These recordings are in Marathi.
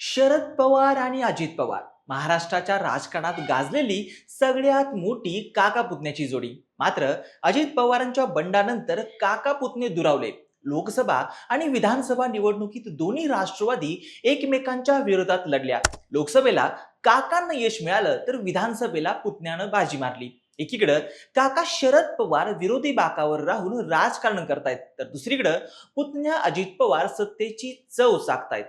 शरद पवार आणि अजित पवार. महाराष्ट्राच्या राजकारणात गाजलेली सगळ्यात मोठी काका पुतण्याची जोडी. मात्र अजित पवारांच्या बंडानंतर काका पुतणे दुरावले. लोकसभा आणि विधानसभा निवडणुकीत दोन्ही राष्ट्रवादी एकमेकांच्या विरोधात लढल्या. लोकसभेला काकांना यश मिळालं तर विधानसभेला पुतण्यानं बाजी मारली. एकीकडं काका शरद पवार विरोधी बाकावर राहून राजकारण करतायत तर दुसरीकडं पुतण्या अजित पवार सत्तेची चव चाकतायत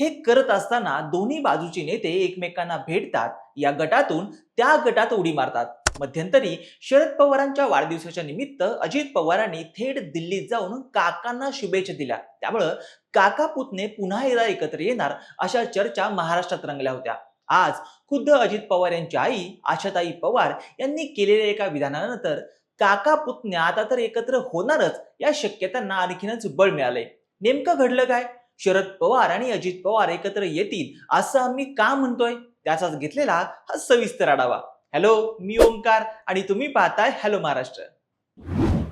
हे करत असताना दोन्ही बाजूचे नेते एकमेकांना भेटतात. या गटातून त्या गटात उडी मारतात. मध्यंतरी शरद पवारांच्या वाढदिवसाच्या निमित्त अजित पवारांनी थेट दिल्लीत जाऊन काकांना शुभेच्छा दिल्या. त्यामुळं काका पुतणे पुन्हा एकदा एकत्र येणार अशा चर्चा महाराष्ट्रात रंगल्या होत्या. आज खुद्द अजित पवार यांची आई आशाताई पवार यांनी केलेल्या एका विधानानंतर काका पुतण्या आता तर एकत्र होणारच या शक्यतांना आणखीनच बळ मिळालंय. नेमकं घडलं काय? शरद पवार आणि अजित पवार एकत्र येतील असं आम्ही का म्हणतोय? त्याचाच घेतलेला हा सविस्तर आढावा. हॅलो मी ओमकार आणि तुम्ही पाहताय हॅलो महाराष्ट्र.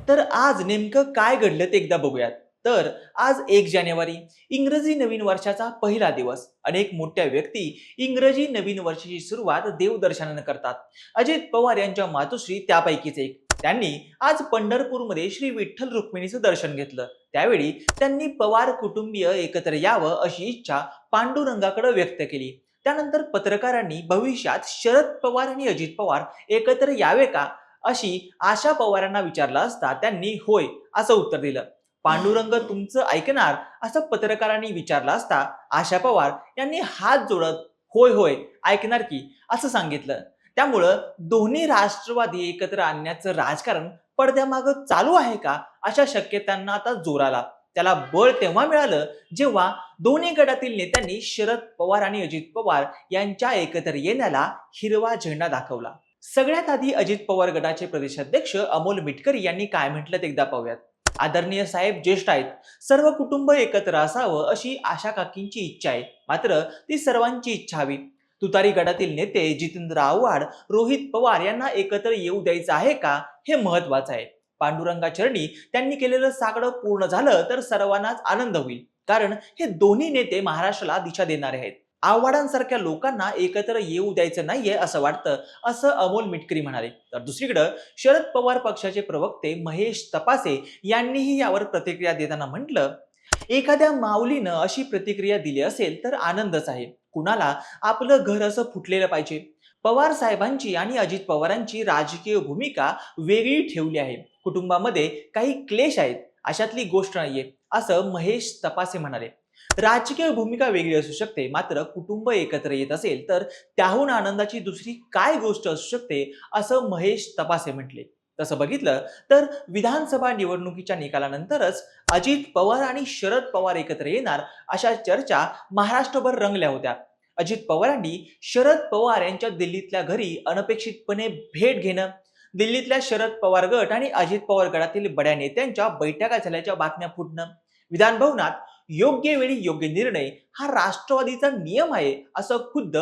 तर आज नेमकं काय घडलं ते एकदा बघूयात. तर आज एक जानेवारी इंग्रजी नवीन वर्षाचा पहिला दिवस. अनेक मोठ्या व्यक्ती इंग्रजी नवीन वर्षाची सुरुवात देवदर्शनानं करतात. अजित पवार यांच्या मातोश्री त्यापैकीच एक. त्यांनी आज पंढरपूरमध्ये श्री विठ्ठल रुक्मिणीचं दर्शन घेतलं. त्यावेळी त्यांनी पवार कुटुंबीय एकत्र यावं अशी इच्छा पांडुरंगाकडे व्यक्त केली. त्यानंतर पत्रकारांनी भविष्यात शरद पवार आणि अजित पवार एकत्र यावे का अशी आशा पवारांना विचारलं असता त्यांनी होय असं उत्तर दिलं. पांडुरंग तुमचं ऐकणार असं पत्रकारांनी विचारलं असता आशा पवार यांनी हात जोडत होय होय ऐकणार की असं सांगितलं. त्यामुळं दोन्ही राष्ट्रवादी एकत्र आणण्याचं राजकारण पडद्यामागं चालू आहे का? अशा शक्यतांना आता जोर आला. त्याला बळ तेव्हा मिळालं जेव्हा दोन्ही गटातील नेत्यांनी शरद पवार आणि अजित पवार यांच्या एकत्र येण्याला हिरवा झेंडा दाखवला. सगळ्यात आधी अजित पवार गटाचे प्रदेशाध्यक्ष अमोल मिटकरी यांनी काय म्हटलं ते एकदा पाहूयात. आदरणीय साहेब ज्येष्ठ आहेत. सर्व कुटुंब एकत्र असावं अशी आशा काकींची इच्छा आहे. मात्र ती सर्वांची इच्छा हवी. तुतारी गटातील नेते जितेंद्र आव्हाड रोहित पवार यांना एकत्र येऊ द्यायचं आहे का हे महत्वाचं आहे. पांडुरंगा चरणी त्यांनी केलेलं साकडं पूर्ण झालं तर सर्वांनाच आनंद होईल. कारण हे दोन्ही नेते महाराष्ट्राला दिशा देणारे आहेत. आव्हाडांसारख्या लोकांना एकत्र येऊ द्यायचं नाहीये असं वाटतं असं अमोल मिटकरी म्हणाले. तर दुसरीकडं शरद पवार पक्षाचे प्रवक्ते महेश तपासे यांनीही यावर प्रतिक्रिया देताना म्हटलं एखाद्या माऊलीनं अशी प्रतिक्रिया दिली असेल तर आनंदच आहे. कुणाला? आपलं घर असं फुटलेलं पाहिजे. पवार साहेबांची आणि अजित पवारांची राजकीय भूमिका वेगळी ठेवली आहे. कुटुंबामध्ये काही क्लेश आहेत अशातली गोष्ट नाहीये असं महेश तपासे म्हणाले. राजकीय भूमिका वेगळी असू शकते मात्र कुटुंब एकत्र येत असेल तर त्याहून आनंदाची दुसरी काय गोष्ट असू शकते असं महेश तपासे म्हटले. तसं बघितलं तर विधानसभा निवडणुकीच्या निकालानंतरच अजित पवार आणि शरद पवार एकत्र येणार अशा चर्चा महाराष्ट्रभर रंगल्या होत्या. अजित पवारांनी शरद पवार यांच्या दिल्लीतल्या घरी अनपेक्षितपणे भेट घेणं दिल्लीतल्या शरद पवार गट आणि अजित पवार गटातील बड्या नेत्यांच्या बैठका झाल्याच्या बातम्या फुटणं विधानभवनात योग्य वेळी योग्य निर्णय हा राष्ट्रवादीचा नियम आहे असं खुद्द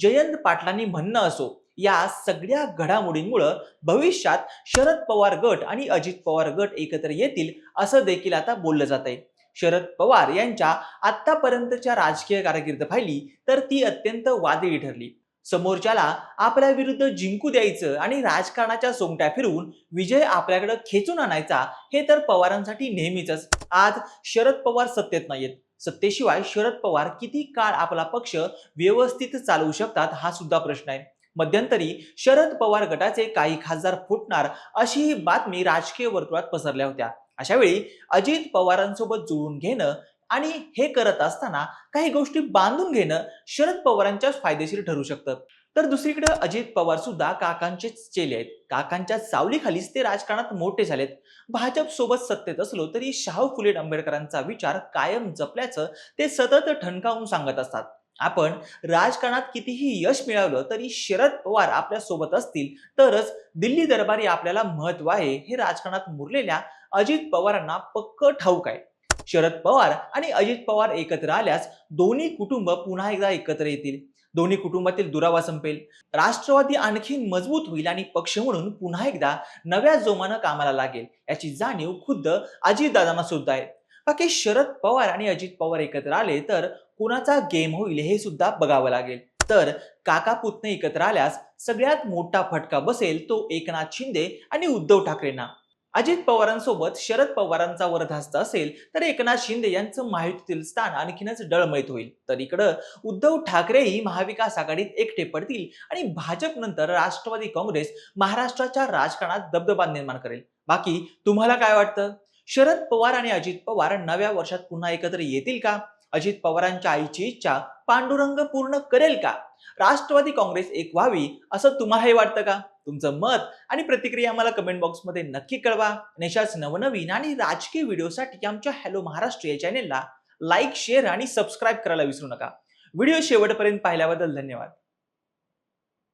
जयंत पाटलांनी म्हणणं असो. या सगळ्या घडामोडींमुळं भविष्यात शरद पवार गट आणि अजित पवार गट एकत्र येतील असं देखील आता बोललं जात आहे. शरद पवार यांच्या आतापर्यंतच्या राजकीय कारकीर्द पाहिली तर ती अत्यंत वादळी ठरली. समोरच्याला आपल्या विरुद्ध जिंकू द्यायचं आणि राजकारणाच्या सोंगट्या फिरवून विजय आपल्याकडे खेचून आणायचा हे तर पवारांसाठी नेहमीच आज शरद पवार सत्तेत नाहीत सत्तेशिवाय शरद पवार किती काळ आपला पक्ष व्यवस्थित चालवू शकतात हा सुद्धा प्रश्न आहे. मध्यंतरी शरद पवार गटाचे काही खासदार फुटणार अशी ही बातमी राजकीय वर्तुळात पसरल्या होत्या. अशा वेळी अजित पवारांसोबत जुळून घेणं आणि हे करत असताना काही गोष्टी बांधून घेणं शरद पवारांच्याच फायदेशीर ठरू शकतं. तर दुसरीकडे अजित पवार सुद्धा काकांचेच चेले आहेत. काकांच्या सावलीखालीच ते राजकारणात मोठे झालेत. भाजप सोबत सत्तेत असलो तरी शाहू फुले आंबेडकरांचा विचार कायम जपल्याचं ते सतत ठणकावून सांगत असतात. आपण राजकारणात कितीही यश मिळवलं तरी शरद पवार आपल्यासोबत असतील तरच दिल्ली दरबारी आपल्याला महत्त्व आहे हे राजकारणात मुरलेल्या अजित पवारांना पक्क ठाऊक आहे. शरद पवार आणि अजित पवार एकत्र आल्यास दोन्ही कुटुंब पुन्हा एकदा एकत्र येतील. दोन्ही कुटुंबातील दुरावा संपेल. राष्ट्रवादी आणखी मजबूत होईल आणि पक्ष म्हणून पुन्हा एकदा नव्या जोमानं कामाला लागेल याची जाणीव खुद्द अजितदादांना सुद्धा आहे. बाकी शरद पवार आणि अजित पवार एकत्र आले तर कुणाचा गेम होईल हे सुद्धा बघावं लागेल. तर काका पुतणे एकत्र आल्यास सगळ्यात मोठा फटका बसेल तो एकनाथ शिंदे आणि उद्धव ठाकरेंना. अजित पवारांसोबत शरद पवारांचा वरधास्त असेल तर एकनाथ शिंदे यांचं माहितीतील स्थान आणखीनच डळमळीत होईल. तर इकडं उद्धव ठाकरेही महाविकास आघाडीत एकटे पडतील आणि भाजप नंतर राष्ट्रवादी काँग्रेस महाराष्ट्राच्या राजकारणात दबदबा निर्माण करेल. बाकी तुम्हाला काय वाटतं? शरद पवार आणि अजित पवार नव्या वर्षात पुन्हा एकत्र येतील का? अजित पवारांच्या आईची इच्छा पांडुरंग पूर्ण करेल का? राष्ट्रवादी काँग्रेस एक व्हावी असं तुम्हालाही वाटतं का? तुमचं मत आणि प्रतिक्रिया आम्हाला कमेंट बॉक्समध्ये नक्की कळवा. नेशाच नवनवीन आणि राजकीय व्हिडिओसाठी आमच्या हॅलो महाराष्ट्र या चॅनेलला लाईक शेअर आणि सबस्क्राईब करायला विसरू नका. व्हिडिओ शेवटपर्यंत पाहिल्याबद्दल धन्यवाद.